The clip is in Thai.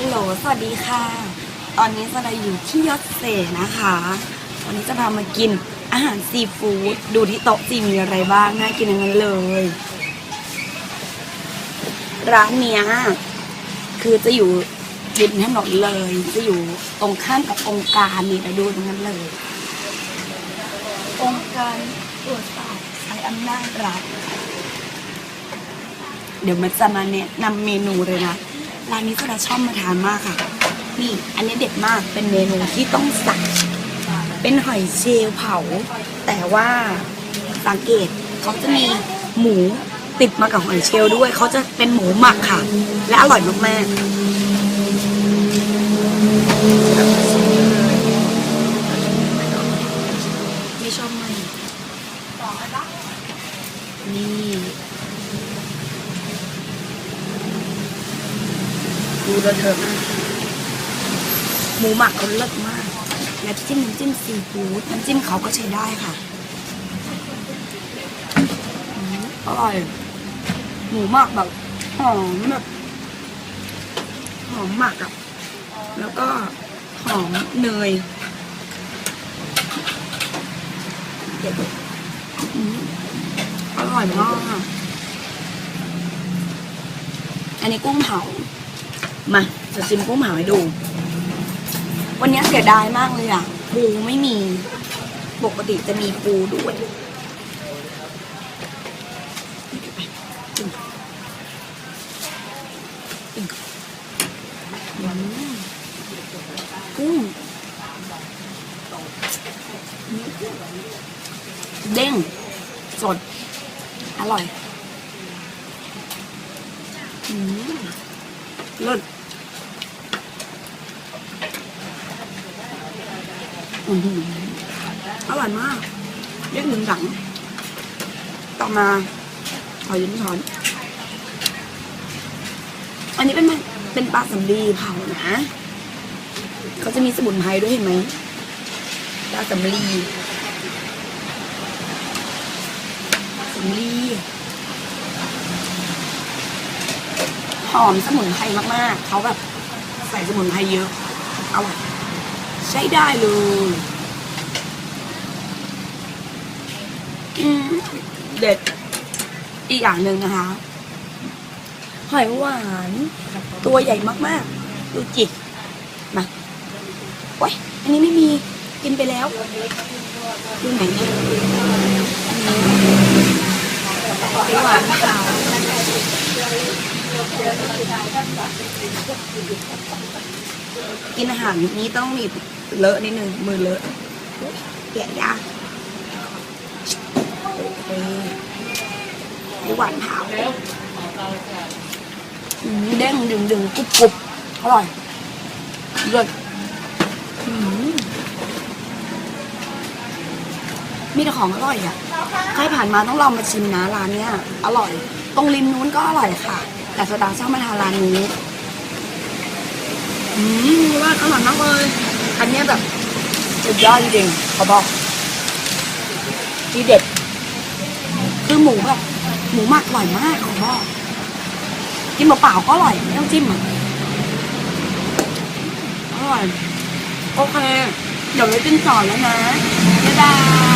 ฮัลโหล สวัสดีค่ะ ตอนนี้สดาอยู่ที่ยศเสนะคะ วันนี้จะพามากินอาหารซีฟู้ด ดูที่โต๊ะจีมีอะไรบ้าง น่ากินทั้งนั้นเลย ร้านเนี้ย คือจะอยู่ริมถนนเลย จะอยู่ตรงข้ามกับองค์การนี่ไปดูตรงนั้นเลย องค์การตรวจสอบใช้อำนาจรัฐ เดี๋ยวมันจะมาแนะนำเมนูเลยนะ ร้านนี้ก็เราชอบมาทานมากค่ะ นี่ อันนี้เด็ดมากเป็นเมนูที่ต้องสั่งเป็นหอยเชลเผา แต่ว่าสังเกตเขาจะมีหมูติดมากับหอยเชลด้วยเขาจะเป็นหมูหมักค่ะ และอร่อยมากๆไม่ชอบมันนี่ ดูระเทิงมากหมูหมักเขาเลิศมาก และจิ้มน้ำจิ้มซีฟู้ดน้ำจิ้มเขาก็ใช้ได้ค่ะอร่อย หมูหมักแบบหอมแบบหอมหมักอะแล้วก็หอมเนยเด็ดอร่อยมาก อันนี้กุ้งเผา มาจะชิมกุ้งเผาให้ดู วันนี้เสียดายมากเลยอะ ปูไม่มี ปกติจะมีปูด้วยกุ้งเด้ง สด อร่อย อืมเลิ อหืออร่อยมาก เรียกหนึ่งหลัง ต่อมาขอยิ้มช้อน อันนี้เป็นเป็นปลาสำลีเผานะ เขาจะมีสมุนไพรด้วยเห็นไหมปลาสำลีสำลีหอมสมุนไพรมากๆ เขาแบบใส่สมุนไพรเยอะเอา ใช้ได้เลยอืมเด็ดอีกอย่างหนึ่งนะคะ หอยหวาน ตัวใหญ่มากๆ ดูจิมาโอ้ยอันนี้ไม่มีกินไปแล้วดูไหนเนี่ยหอยหวานขาว กินอาหารนี้ต้องมีเลอะนิดนึงมือเลอะแกะยากโอเคดูหวานเผาเด้งดึงดึงกรุบกรุบอร่อยเลิศอืมมีแต่ของอร่อยอะ ใครผ่านมาต้องลองมาชิมนะร้านเนี้ย อร่อย ตรงริมนู้นก็อร่อยค่ะ แต่สดาชอบมาทานร้านนี้ อืมว่าอร่อยมากเลย อันนี้แบบสุดยอดจริงเขาบอกทีเด็ด คือหมูแบบหมูหมักอร่อยมากเขาบอกกินเปล่าๆก็อร่อยไม่ต้องจิ้มอะอร่อยโอเค เดี๋ยวไปกินต่อแล้วนะบ๊ายบาย